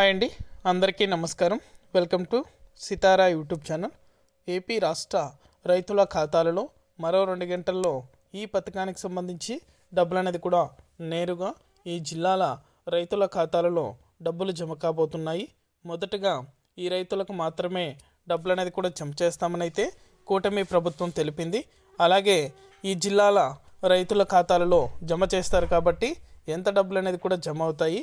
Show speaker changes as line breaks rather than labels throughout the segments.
Hi అండి. అందరికీ నమస్కారం. Welcome to Sitara YouTube channel. AP రాష్ట్ర రైతుల ఖాతాలలో మరో రెండు గంటల్లో ఈ పథకానికి సంబంధించి డబ్బులు అనేది కూడా నేరుగా ఈ జిల్లాల రైతుల ఖాతాలలో డబ్బులు జమ కాబోతున్నాయి. మొదటగా ఈ రైతులకు మాత్రమే డబ్బులు అనేది కూడా జమ చేస్తామని అయితే కూటమి ప్రభుత్వం తెలిపింది. అలాగే ఈ జిల్లాల రైతుల ఖాతాలలో జమ చేస్తారు కాబట్టి ఎంత డబ్బులు అనేది కూడా జమ అవుతాయి.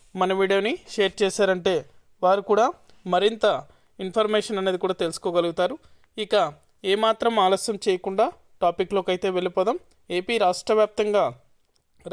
మన వీడియోని షేర్ చేశారంటే వారు కూడా మరింత ఇన్ఫర్మేషన్ అనేది కూడా తెలుసుకోగలుగుతారు. ఇక ఏమాత్రం ఆలస్యం చేయకుండా టాపిక్లోకి అయితే వెళ్ళిపోదాం. ఏపీ రాష్ట్ర వ్యాప్తంగా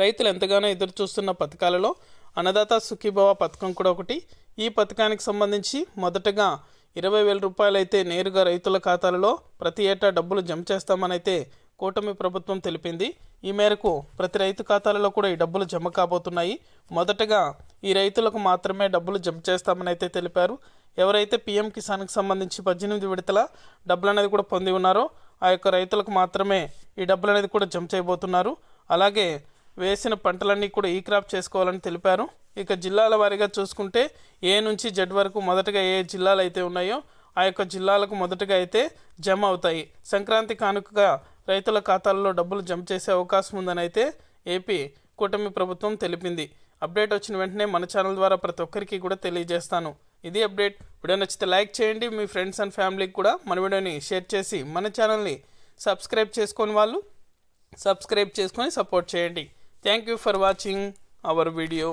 రైతులు ఎంతగానో ఎదురు చూస్తున్న పథకాలలో అన్నదాత సుఖీభవ పథకం కూడా ఒకటి. ఈ పథకానికి సంబంధించి మొదటగా ఇరవై వేల రూపాయలు అయితే నేరుగా రైతుల ఖాతాలలో ప్రతి ఏటా డబ్బులు జమ చేస్తామనైతే కూటమి ప్రభుత్వం తెలిపింది. ఈ మేరకు ప్రతి రైతు ఖాతాలలో కూడా ఈ డబ్బులు జమ కాబోతున్నాయి. మొదటగా ఈ రైతులకు మాత్రమే డబ్బులు జమ చేస్తామని అయితే తెలిపారు. ఎవరైతే పీఎం కిసాన్కి సంబంధించి పద్దెనిమిది విడతల డబ్బులు అనేది కూడా పొంది ఉన్నారో ఆ యొక్క రైతులకు మాత్రమే ఈ డబ్బులు అనేది కూడా జమ చేయబోతున్నారు. అలాగే వేసిన పంటలన్నీ కూడా ఈ క్రాప్ చేసుకోవాలని తెలిపారు. ఇక జిల్లాల వారీగా చూసుకుంటే ఏ నుంచి జెడ్ వరకు మొదటగా ఏ జిల్లాలు అయితే ఉన్నాయో ఆ యొక్క జిల్లాలకు మొదటగా అయితే జమ అవుతాయి. సంక్రాంతి కానుకగా రైతుల ఖాతాల్లో డబ్బులు జమ చేసే అవకాశం ఉందని అయితే ఏపీ కూటమి ప్రభుత్వం తెలిపింది. అప్డేట్ వచ్చిన వెంటనే మన ఛానల్ ద్వారా ప్రతి ఒక్కరికి కూడా తెలియజేస్తాను. ఇది అప్డేట్. వీడియో నచ్చితే లైక్ చేయండి. మీ ఫ్రెండ్స్ అండ్ ఫ్యామిలీకి కూడా మన వీడియోని షేర్ చేసి మన ఛానల్ని సబ్స్క్రైబ్ చేసుకొని వాళ్ళు సబ్స్క్రైబ్ చేసుకొని సపోర్ట్ చేయండి. Thank you for watching our video.